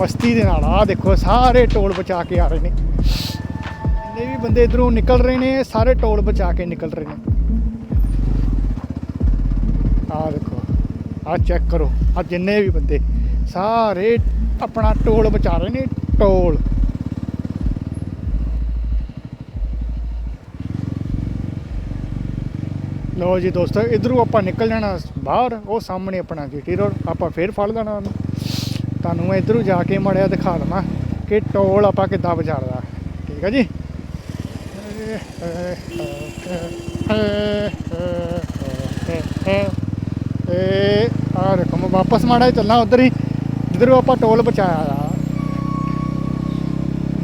ਮਸਤੀ ਦੇ ਨਾਲ ਆਹ ਦੇਖੋ, ਸਾਰੇ ਟੋਲ ਬਚਾ ਕੇ ਆ ਰਹੇ ਨੇ। ਜਿੰਨੇ ਵੀ ਬੰਦੇ ਇਧਰੋਂ ਨਿਕਲ ਰਹੇ ਨੇ ਸਾਰੇ ਟੋਲ ਬਚਾ ਕੇ ਨਿਕਲ ਰਹੇ ਨੇ। ਆਹ ਦੇਖੋ, ਆਹ ਚੈੱਕ ਕਰੋ ਆ ਜਿੰਨੇ ਵੀ ਬੰਦੇ, ਸਾਰੇ ਆਪਣਾ ਟੋਲ ਬਚਾ ਰਹੇ ਨੇ, ਟੋਲ। ਲੋ ਜੀ ਦੋਸਤੋ, ਇਧਰੋਂ ਆਪਾਂ ਨਿਕਲ ਜਾਣਾ ਬਾਹਰ, ਉਹ ਸਾਹਮਣੇ ਆਪਣਾ ਜੀਟੀ ਰੋਡ, ਆਪਾਂ ਫੇਰ ਫੜ ਲੈਣਾ ਉਹਨੂੰ। ਤੁਹਾਨੂੰ ਮੈਂ ਇਧਰੋਂ ਜਾ ਕੇ ਮੜਿਆ ਦਿਖਾ ਦਵਾਂ ਕਿ ਟੋਲ ਆਪਾਂ ਕਿੱਦਾਂ ਵਿਚਾਰਦਾ ਠੀਕ ਹੈ ਜੀ? ਇਹ ਆ ਦੇਖੋ ਵਾਪਸ ਮਾੜਾ ਚੱਲਣਾ ਉਧਰ ਹੀ। ਜਿੱਧਰੋਂ ਆਪਾਂ ਟੋਲ ਬਚਾਇਆ ਆ।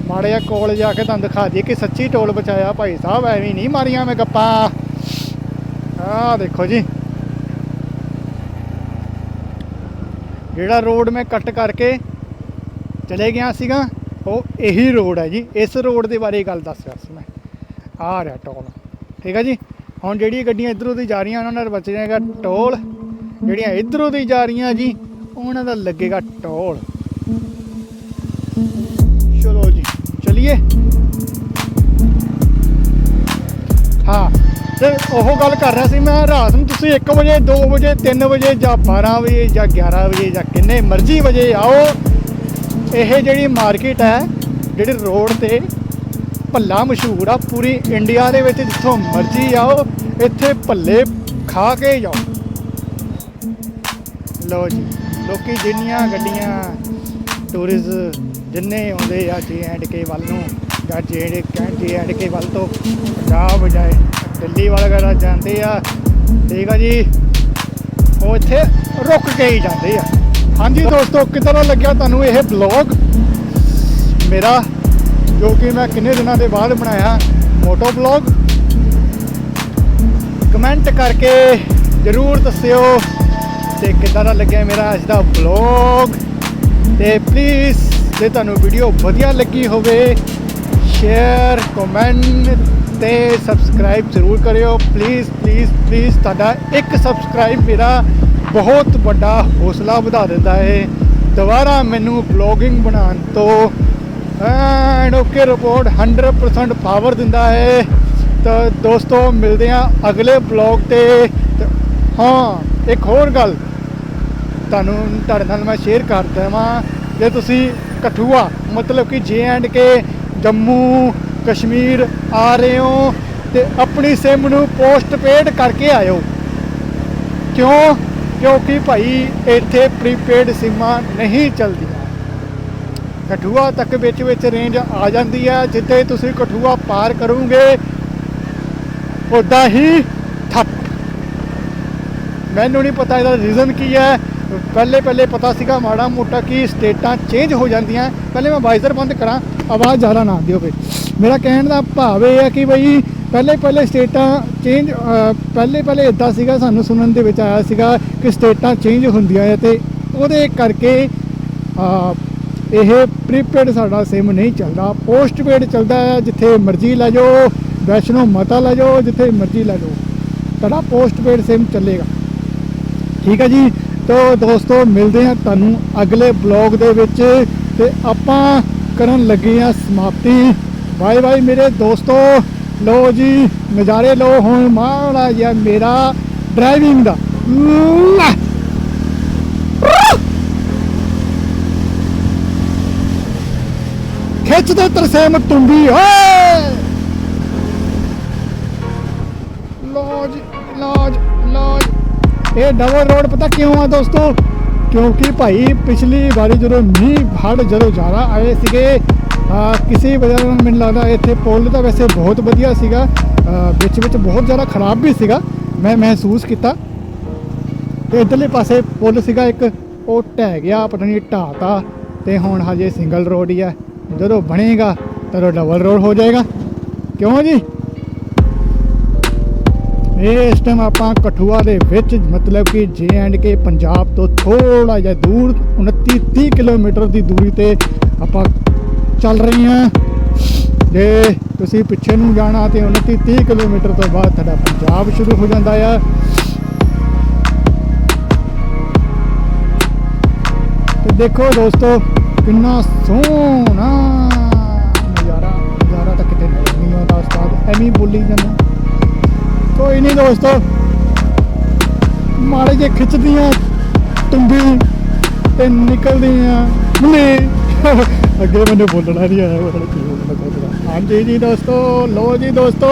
ਮਾੜੇ ਜਿਹਾ ਕੋਲ ਜਾ ਕੇ ਤੁਹਾਨੂੰ ਦਿਖਾ ਦਈਏ ਕਿ ਸੱਚੀ ਟੋਲ ਬਚਾਇਆ ਭਾਈ ਸਾਹਿਬ, ਐਵੇਂ ਨਹੀਂ ਮਾਰੀਆਂ ਮੈਂ ਗੱਪਾਂ। ਆਹ ਦੇਖੋ ਜੀ। ਜਿਹੜਾ ਰੋਡ ਮੈਂ ਕੱਟ ਕਰਕੇ ਚਲੇ ਗਿਆ ਸੀਗਾ, ਉਹ ਇਹੀ ਰੋਡ ਹੈ ਜੀ। ਇਸ ਰੋਡ ਦੇ ਬਾਰੇ ਗੱਲ ਦੱਸ ਰਿਹਾ ਸੀ ਮੈਂ। ਆ ਰਿਹਾ ਟੋਲ। ਠੀਕ ਹੈ ਜੀ? ਹੁਣ ਜਿਹੜੀਆਂ ਗੱਡੀਆਂ ਇਧਰੋਂ ਦੀ ਜਾ ਰਹੀਆਂ, ਉਹਨਾਂ ਨਾਲ ਬਚ ਜਾਏਗਾ ਟੋਲ। ਜਿਹੜੀਆਂ ਇਧਰੋਂ ਦੀ ਜਾ ਰਹੀਆਂ ਜੀ ਉਹਨਾਂ ਦਾ ਲੱਗੇਗਾ ਟੋਲ। ਚਲੋ ਜੀ, ਚਲਿਏ। ਹਾਂ, ਤੇ ਉਹ ਗੱਲ ਕਰ ਰਿਹਾ ਸੀ ਮੈਂ ਰਾਤ ਨੂੰ, ਤੁਸੀਂ 1 ਵਜੇ 2 ਵਜੇ 3 ਵਜੇ ਜਾਂ 12 ਵਜੇ ਜਾਂ 11 ਵਜੇ ਜਾਂ ਕਿੰਨੇ ਮਰਜ਼ੀ ਵਜੇ ਆਓ। ਇਹ ਜਿਹੜੀ ਮਾਰਕੀਟ ਹੈ, ਜਿਹੜੀ ਰੋਡ ਤੇ ਭੱਲਾ ਮਸ਼ਹੂਰ ਆ, ਪੂਰੀ ਇੰਡੀਆ ਦੇ ਵਿੱਚ ਜਿੱਥੋਂ ਮਰਜ਼ੀ ਆਓ, ਇੱਥੇ ਭੱਲੇ ਖਾ ਕੇ ਜਾਓ। ਲਓ ਜੀ। ਲੋਕੀ ਜਿੰਨੀਆਂ ਗੱਡੀਆਂ ਟੂਰਿਸਟ ਜਿੰਨੇ ਆਉਂਦੇ ਆ ਜੇ ਐਂਡ ਕੇ ਵੱਲ ਨੂੰ, ਜਾਂ ਜਿਹੜੇ ਜੇ ਐਂਡ ਕੇ ਵੱਲ ਤੋਂ ਪੰਜਾਬ ਜਾਏ, ਦਿੱਲੀ ਵਗੈਰਾ ਜਾਂਦੇ ਆ, ਠੀਕ ਆ ਜੀ, ਉਹ ਇੱਥੇ ਰੁਕ ਕੇ ਹੀ ਜਾਂਦੇ ਆ। ਹਾਂਜੀ ਦੋਸਤੋ, ਕਿੱਦਾਂ ਦਾ ਲੱਗਿਆ ਤੁਹਾਨੂੰ ਇਹ ਬਲੌਗ ਮੇਰਾ, ਜੋ ਕਿ ਮੈਂ ਕਿੰਨੇ ਦਿਨਾਂ ਦੇ ਬਾਅਦ ਬਣਾਇਆ ਮੋਟੋ ਬਲੌਗ ਕਮੈਂਟ ਕਰਕੇ ਜਰੂਰ ਦੱਸਿਓ। ਤੇ ਕਿੱਦਾਂ ਦਾ ਲੱਗਿਆ ਮੇਰਾ ਅੱਜ ਦਾ ਬਲੌਗ ਤੇ ਪਲੀਜ਼ ਜੇ ਤੁਹਾਨੂੰ ਵੀਡੀਓ ਵਧੀਆ ਲੱਗੀ ਹੋਵੇ ਸ਼ੇਅਰ ਕਮੈਂਟ ਤੇ ਸਬਸਕ੍ਰਾਈਬ ਜ਼ਰੂਰ ਕਰਿਓ। ਪਲੀਜ਼ ਪਲੀਜ਼ ਪਲੀਜ਼ ਤੁਹਾਡਾ ਇੱਕ ਸਬਸਕ੍ਰਾਈਬ ਮੇਰਾ ਬਹੁਤ ਵੱਡਾ ਹੌਸਲਾ ਵਧਾ ਦਿੰਦਾ ਹੈ ਦੁਬਾਰਾ ਮੈਨੂੰ ਬਲੌਗਿੰਗ ਬਣਾਉਣ ਤੋਂ ਐਂਡ ਓਕੇ ਰਿਪੋਰਟ 100% ਪਾਵਰ ਦਿੰਦਾ ਹੈ ਤਾਂ ਦੋਸਤੋ, ਮਿਲਦੇ ਆ ਅਗਲੇ ਬਲੌਗ ਤੇ ਹਾਂ। ਇੱਕ ਹੋਰ ਗੱਲ ਤੁਹਾਨੂੰ ਤੁਹਾਡੇ ਨਾਲ ਮੈਂ ਸ਼ੇਅਰ ਕਰ ਦੇਵਾਂ। ਜੇ ਤੁਸੀਂ ਕਠੂਆ, ਮਤਲਬ ਕਿ ਜੇ ਐਂਡ ਕੇ ਜੰਮੂ, ਕਸ਼ਮੀਰ ਆ ਰਹੇ ਹੋ ਤੇ ਆਪਣੀ ਸਿਮ ਨੂੰ ਪੋਸਟਪੇਡ ਕਰਕੇ ਆਇਓ। ਕਿਉਂ? ਕਿਉਂਕਿ ਭਾਈ ਇੱਥੇ ਪ੍ਰੀਪੇਡ ਸਿਮਾਂ ਨਹੀਂ ਚੱਲਦੀਆਂ। ਕਠੂਆ ਤੱਕ ਵਿੱਚ ਵਿੱਚ ਰੇਂਜ ਆ ਜਾਂਦੀ ਹੈ। ਜਿੱਥੇ ਤੁਸੀਂ ਕਠੂਆ ਪਾਰ ਕਰੋਗੇ ਉਦਾਂ ਹੀ ਮੈਨੂੰ ਨਹੀਂ ਪਤਾ ਇਹਦਾ ਰੀਜ਼ਨ ਕੀ ਹੈ। ਪਹਿਲੇ ਪਹਿਲੇ ਪਤਾ ਸੀਗਾ ਮਾੜਾ ਮੋਟਾ ਕਿ ਸਟੇਟਾਂ ਚੇਂਜ ਹੋ ਜਾਂਦੀਆਂ। ਪਹਿਲੇ ਮੈਂ ਵਾਈਜ਼ਰ ਬੰਦ ਕਰਾਂ, ਆਵਾਜ਼ ਜ਼ਿਆਦਾ ਨਾ ਆਉਂਦੀ ਹੋਵੇ ਮੇਰਾ ਕਹਿਣ ਦਾ ਭਾਵ ਇਹ ਹੈ ਕਿ ਬਈ ਪਹਿਲੇ ਪਹਿਲੇ ਸਟੇਟਾਂ ਚੇਂਜ ਪਹਿਲੇ ਪਹਿਲੇ ਇਦਾਂ ਸੀਗਾ, ਸਾਨੂੰ ਸੁਣਨ ਦੇ ਵਿੱਚ ਆਇਆ ਸੀਗਾ ਕਿ ਸਟੇਟਾਂ ਚੇਂਜ ਹੁੰਦੀਆਂ ਹੈ ਤੇ ਉਹਦੇ ਕਰਕੇ ਇਹ ਪ੍ਰੀਪੇਡ ਸਾਡਾ ਸਿਮ ਨਹੀਂ ਚੱਲਦਾ। ਪੋਸਟਪੇਡ ਚੱਲਦਾ ਹੈ ਜਿੱਥੇ ਮਰਜ਼ੀ ਲੈ ਜਾਓ, ਵੈਸ਼ਨੋ ਮਾਤਾ ਲੈ ਜਾਓ, ਜਿੱਥੇ ਮਰਜ਼ੀ ਲੈ ਜਾਓ। ਤੁਹਾਡਾ ਪੋਸਟਪੇਡ ਸਿਮ ਚੱਲੇਗਾ। ਠੀਕ ਹੈ ਜੀ। ਤੋ ਦੋਸਤੋ, ਮਿਲਦੇ ਹਾਂ ਤੁਹਾਨੂੰ ਅਗਲੇ ਬਲੌਗ ਦੇ ਵਿੱਚ। ਤੇ ਆਪਾਂ ਕਰਨ ਲੱਗੇ ਹਾਂ ਸਮਾਪਤੀ। ਬਾਏ ਬਾਏ ਮੇਰੇ ਦੋਸਤੋ। ਲੋ ਜੀ, ਨਜ਼ਾਰੇ ਲੋ ਹੁਣ ਮਾੜਾ ਜਿਹਾ ਮੇਰਾ ਡਰਾਈਵਿੰਗ ਦਾ। ਲੈ। ਖਿੱਚ ਦੇ ਤਰਸੇਮ ਤੁੰਬੀ, ਓਏ! ਲੌਜ ਲੌਜ ਲੌਜ ਇਹ ਡਬਲ ਰੋਡ ਪਤਾ ਕਿਉਂ ਆ ਦੋਸਤੋ? ਕਿਉਂਕਿ ਭਾਈ ਪਿਛਲੀ ਵਾਰੀ ਜਦੋਂ ਮੀਂਹ ਹੜ ਜਦੋਂ ਜ਼ਿਆਦਾ ਆਏ ਸੀਗੇ ਕਿਸੇ ਵਜ੍ਹਾ ਨਾਲ ਮੈਨੂੰ ਲੱਗਦਾ ਇੱਥੇ ਪੁਲ ਤਾਂ ਵੈਸੇ ਬਹੁਤ ਵਧੀਆ ਸੀਗਾ ਵਿੱਚ ਵਿੱਚ ਬਹੁਤ ਜ਼ਿਆਦਾ ਖਰਾਬ ਵੀ ਸੀਗਾ, ਮੈਂ ਮਹਿਸੂਸ ਕੀਤਾ। ਤੇ ਇਧਰਲੇ ਪਾਸੇ ਪੁਲ ਸੀਗਾ ਇੱਕ, ਉਹ ਢਹਿ ਗਿਆ, ਪਤਾ ਨਹੀਂ ਢਾਤਾ ਤੇ ਹੁਣ ਹਜੇ ਸਿੰਗਲ ਰੋਡ ਹੀ ਆ। ਜਦੋਂ ਬਣੇਗਾ, ਤਾਂ ਡਬਲ ਰੋਡ ਹੋ ਜਾਏਗਾ। ਕਿਉਂ ਜੀ? ਇਹ ਇਸ ਟਾਈਮ ਆਪਾਂ ਕਠੂਆ ਦੇ ਵਿੱਚ, ਮਤਲਬ ਕਿ ਜੇ ਐਂਡ ਕੇ ਪੰਜਾਬ ਤੋਂ ਥੋੜਾ ਜਿਹਾ ਦੂਰ 29 30 ਕਿਲੋਮੀਟਰ ਦੀ ਦੂਰੀ ਤੇ ਆਪਾਂ ਚੱਲ ਰਹੇ ਹਾਂ। ਜੇ ਤੁਸੀਂ ਪਿੱਛੇ ਨੂੰ ਜਾਣਾ ਤੇ 29 30 ਕਿਲੋਮੀਟਰ ਤੋਂ ਬਾਅਦ ਤੁਹਾਡਾ ਪੰਜਾਬ ਸ਼ੁਰੂ ਹੋ ਜਾਂਦਾ ਆ। ਤੇ ਦੇਖੋ ਦੋਸਤੋ, ਕਿੰਨਾ ਸੋਹਣਾ ਨਜ਼ਾਰਾ ਨਜ਼ਾਰਾ ਤਾਂ ਕਿਤੇ ਨਹੀਂ ਆਉਂਦਾ ਉਸਤਾਦ, ਐਵੇਂ ਬੋਲੀ ਜਾਂਦਾ। ਕੋਈ ਨਹੀਂ ਦੋਸਤੋ। ਮਾੜੇ ਜੇ ਖਿੱਚਦੀਆਂ ਤੁੰਬੀ ਤੇ ਨਿਕਲਦੀਆਂ। ਮੁੰਨੇ ਅੱਗੇ ਮੈਨੂੰ ਬੋਲਣਾ ਨਹੀਂ ਆਇਆ, ਪਤਾ ਕੀ ਬੋਲਣਾ ਹਾਂਜੀ ਜੀ ਦੋਸਤੋ ਲੋ ਜੀ ਦੋਸਤੋ।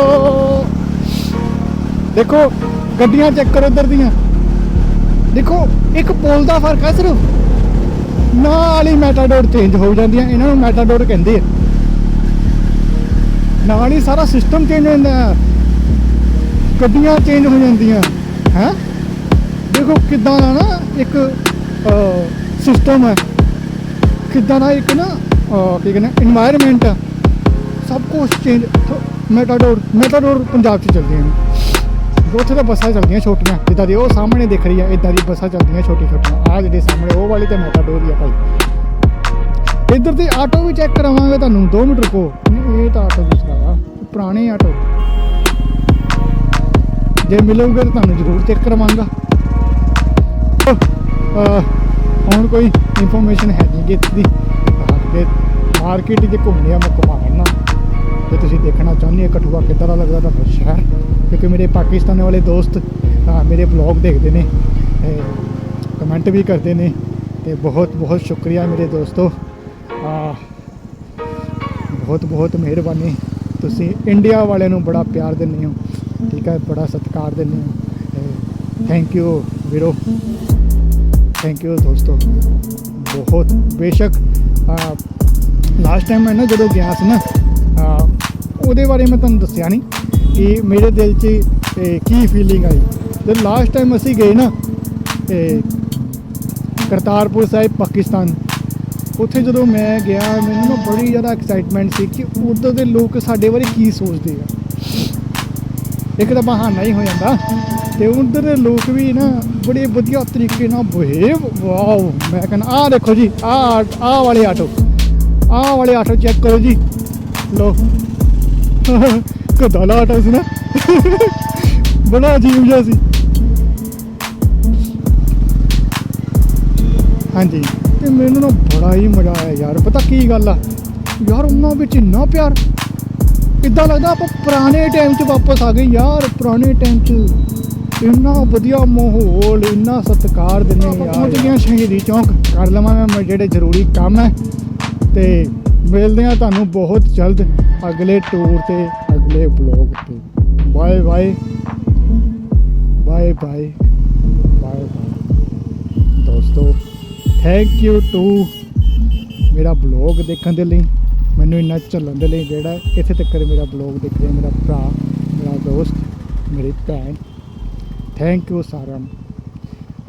ਦੇਖੋ, ਗੱਡੀਆਂ ਚੈੱਕ ਕਰੋ ਇੱਧਰ ਦੀਆਂ। ਦੇਖੋ, ਇੱਕ ਪੁਲ ਦਾ ਫ਼ਰਕ ਹੈ ਸਿਰਫ। ਨਾਲ ਹੀ ਮੈਟਾਡੋਰ ਚੇਂਜ ਹੋ ਜਾਂਦੀਆਂ, ਇਹਨਾਂ ਨੂੰ ਮੈਟਾਡੋਰ ਕਹਿੰਦੇ ਆ। ਨਾਲ ਹੀ ਸਾਰਾ ਸਿਸਟਮ ਚੇਂਜ ਹੋ ਜਾਂਦਾ। ਗੱਡੀਆਂ ਚੇਂਜ ਹੋ ਜਾਂਦੀਆਂ, ਹੈ? ਦੇਖੋ ਕਿੱਦਾਂ ਦਾ ਨਾ ਇੱਕ ਸਿਸਟਮ ਹੈ। ਕਿੱਦਾਂ ਦਾ ਇੱਕ ਨਾ ਕੀ ਕਹਿੰਦੇ এনवायरमेंट ਸਭ ਕੁਝ ਚੇਂਜ ਮੈਟਾਡੋਰ ਮੈਟਾਡੋਰ ਪੰਜਾਬ 'ਚ ਚੱਲਦੀਆਂ ਨੇ। ਉੱਥੇ ਤਾਂ ਬੱਸਾਂ ਚੱਲਦੀਆਂ ਛੋਟੀਆਂ, ਜਿੱਦਾਂ ਦੀ ਉਹ ਸਾਹਮਣੇ ਦਿਖ ਰਹੀ ਹੈ ਇਦਾਂ ਦੀ ਬੱਸਾਂ ਚੱਲਦੀਆਂ ਛੋਟੀ ਛੋਟੀਆਂ ਆ ਜਿਹੜੇ ਸਾਹਮਣੇ, ਉਹ ਵਾਲੀ ਤੇ ਮੈਟਾਡੋਰ ਹੀ ਆ ਭਾਈ। ਇੱਧਰ ਤੇ ਆਟੋ ਵੀ ਚੈੱਕ ਕਰਾਵਾਂਗੇ ਤੁਹਾਨੂੰ 2 ਮੀਟਰ ਕੋ ਇਹ ਤਾਂ ਆਟੋ ਦੂਸਰਾ ਪੁਰਾਣੇ ਆਟੋ। ਜੇ ਮਿਲੂਗੇ ਤਾਂ ਤੁਹਾਨੂੰ ਜ਼ਰੂਰ ਚੈੱਕ ਕਰਵਾਵਾਂਗਾ ਹੁਣ ਕੋਈ ਇਨਫੋਰਮੇਸ਼ਨ ਹੈ ਨਹੀਂ ਕਿ ਦੀ। ਮਾਰਕੀਟ ਜੇ ਘੁੰਮਣੀ ਆ, ਮੈਂ ਘੁਮਾ ਲੈਣਾ ਜੇ ਤੁਸੀਂ ਦੇਖਣਾ ਚਾਹੁੰਦੇ ਹੋ, ਕਠੂਆ ਕਿੱਦਾਂ ਦਾ ਲੱਗਦਾ ਤੁਹਾਨੂੰ ਸ਼ਹਿਰ ਕਿਉਂਕਿ ਮੇਰੇ ਪਾਕਿਸਤਾਨ ਵਾਲੇ ਦੋਸਤ ਮੇਰੇ ਬਲੌਗ ਦੇਖਦੇ ਨੇ ਕਮੈਂਟ ਵੀ ਕਰਦੇ ਨੇ, ਤੇ ਬਹੁਤ ਬਹੁਤ ਸ਼ੁਕਰੀਆ ਮੇਰੇ ਦੋਸਤੋ। ਬਹੁਤ ਬਹੁਤ ਮਿਹਰਬਾਨੀ। ਤੁਸੀਂ ਇੰਡੀਆ ਵਾਲਿਆਂ ਨੂੰ ਬੜਾ ਪਿਆਰ ਦਿੰਦੇ ਹੋ। ਠੀਕ ਬੜਾ ਸਤਿਕਾਰ ਦਿੰਦੇ ਹਾਂ। ਥੈਂਕ ਯੂ ਵੀਰੋ। ਥੈਂਕ ਯੂ ਦੋਸਤੋ। ਬਹੁਤ ਬੇਸ਼ੱਕ ਲਾਸਟ ਟਾਈਮ ਮੈਂ ਨਾ ਜਦੋਂ ਗਿਆ ਸੀ ਨਾ ਉਹਦੇ ਬਾਰੇ ਮੈਂ ਤੁਹਾਨੂੰ ਦੱਸਿਆ ਨਹੀਂ ਕਿ ਮੇਰੇ ਦਿਲ 'ਚ ਕੀ ਫੀਲਿੰਗ ਆਈ। ਜਦੋਂ ਲਾਸਟ ਟਾਈਮ ਅਸੀਂ ਗਏ ਨਾ, ਤੇ ਕਰਤਾਰਪੁਰ ਸਾਹਿਬ, ਪਾਕਿਸਤਾਨ। ਉੱਥੇ ਜਦੋਂ ਮੈਂ ਗਿਆ, ਮੈਨੂੰ ਨਾ ਬੜੀ ਜ਼ਿਆਦਾ ਐਕਸਾਈਟਮੈਂਟ ਸੀ ਕਿ ਉਧਰ ਦੇ ਲੋਕ ਸਾਡੇ ਬਾਰੇ ਕੀ ਸੋਚਦੇ ਆ। ਇੱਕ ਤਾਂ ਬਹਾਨਾ ਹੀ ਹੋ ਜਾਂਦਾ। ਤੇ ਉਧਰ ਦੇ ਲੋਕ ਵੀ ਨਾ ਬੜੇ ਵਧੀਆ ਤਰੀਕੇ ਨਾਲ ਬਿਹੇਵ ਵਾਓ, ਮੈਂ ਕਹਿੰਦਾ, ਆਹ ਦੇਖੋ ਜੀ, ਆਹ ਆਹ ਵਾਲੇ ਆਟੋ। ਆਹ ਵਾਲੇ ਆਟੋ ਚੈੱਕ ਕਰੋ ਜੀ। ਲੋ ਕਦਾਲਾ ਆਟੋ ਸੀ ਨਾ। ਬੜਾ ਅਜੀਬ ਜਿਹਾ ਸੀ। ਹਾਂਜੀ। ਤੇ ਮੈਨੂੰ ਨਾ ਬੜਾ ਹੀ ਮਜ਼ਾ ਆਇਆ ਯਾਰ। ਪਤਾ ਕੀ ਗੱਲ ਆ? ਯਾਰ, ਉਹਨਾਂ ਵਿੱਚ ਇੰਨਾ ਪਿਆਰ। ਇਦਾਂ ਲੱਗਦਾ ਆਪਾਂ ਪੁਰਾਣੇ ਟਾਈਮ 'ਚ ਵਾਪਸ ਆ ਗਏ ਯਾਰ ਪੁਰਾਣੇ ਟਾਈਮ 'ਚ ਇੰਨਾ ਵਧੀਆ ਮਾਹੌਲ ਇੰਨਾ ਸਤਿਕਾਰ ਦਿੰਦੇ ਯਾਰ। ਪਹੁੰਚ ਗਿਆ ਸ਼ਹੀਦੀ ਚੌਂਕ। ਕਰ ਲਵਾਂ ਮੈਂ ਜਿਹੜੇ ਜ਼ਰੂਰੀ ਕੰਮ ਹੈ ਤੇ ਮਿਲਦੇ ਆ ਤੁਹਾਨੂੰ ਬਹੁਤ ਜਲਦ ਅਗਲੇ ਟੂਰ ਤੇ ਅਗਲੇ ਬਲੌਗ ਤੇ। Bye bye bye bye bye ਦੋਸਤੋ ਥੈਂਕ ਯੂ ਟੂ ਮੇਰਾ ਬਲੌਗ ਦੇਖਣ ਦੇ ਲਈ। ਮੈਨੂੰ ਇੰਨਾ ਚੱਲਣ ਦੇ ਲਈ ਜਿਹੜਾ ਇੱਥੇ ਤੱਕ ਮੇਰਾ ਬਲੌਗ ਦੇਖ ਰਿਹਾ, ਮੇਰਾ ਭਰਾ, ਮੇਰਾ ਦੋਸਤ, ਮੇਰੀ ਭੈਣ। ਥੈਂਕ ਯੂ ਸਾਰਿਆਂ ਨੂੰ।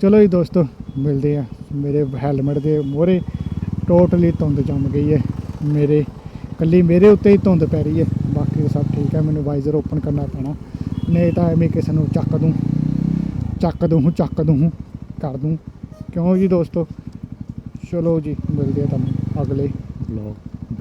ਚਲੋ ਜੀ ਦੋਸਤੋ, ਮਿਲਦੇ ਆ ਮੇਰੇ ਹੈਲਮਟ ਦੇ ਮੋਹਰੇ ਟੋਟਲੀ ਧੁੰਦ ਜੰਮ ਗਈ ਹੈ। ਮੇਰੇ, ਕੱਲੀ ਮੇਰੇ ਉੱਤੇ ਹੀ ਧੁੰਦ ਪੈ ਰਹੀ ਹੈ। ਬਾਕੀ ਤਾਂ ਸਭ ਠੀਕ ਹੈ, ਮੈਨੂੰ ਵਾਈਜ਼ਰ ਓਪਨ ਕਰਨਾ ਪੈਣਾ। ਨਹੀਂ ਤਾਂ ਐਵੇਂ ਕਿਸੇ ਨੂੰ ਚੱਕ ਦੂੰ। ਚੱਕ ਦੂੰ ਚੱਕ ਦੂੰ, ਕਰ ਦੂੰ। ਕਿਉਂ ਜੀ ਦੋਸਤੋ? ਚਲੋ ਜੀ, ਮਿਲਦੇ ਆ ਤੁਹਾਨੂੰ ਅਗਲੇ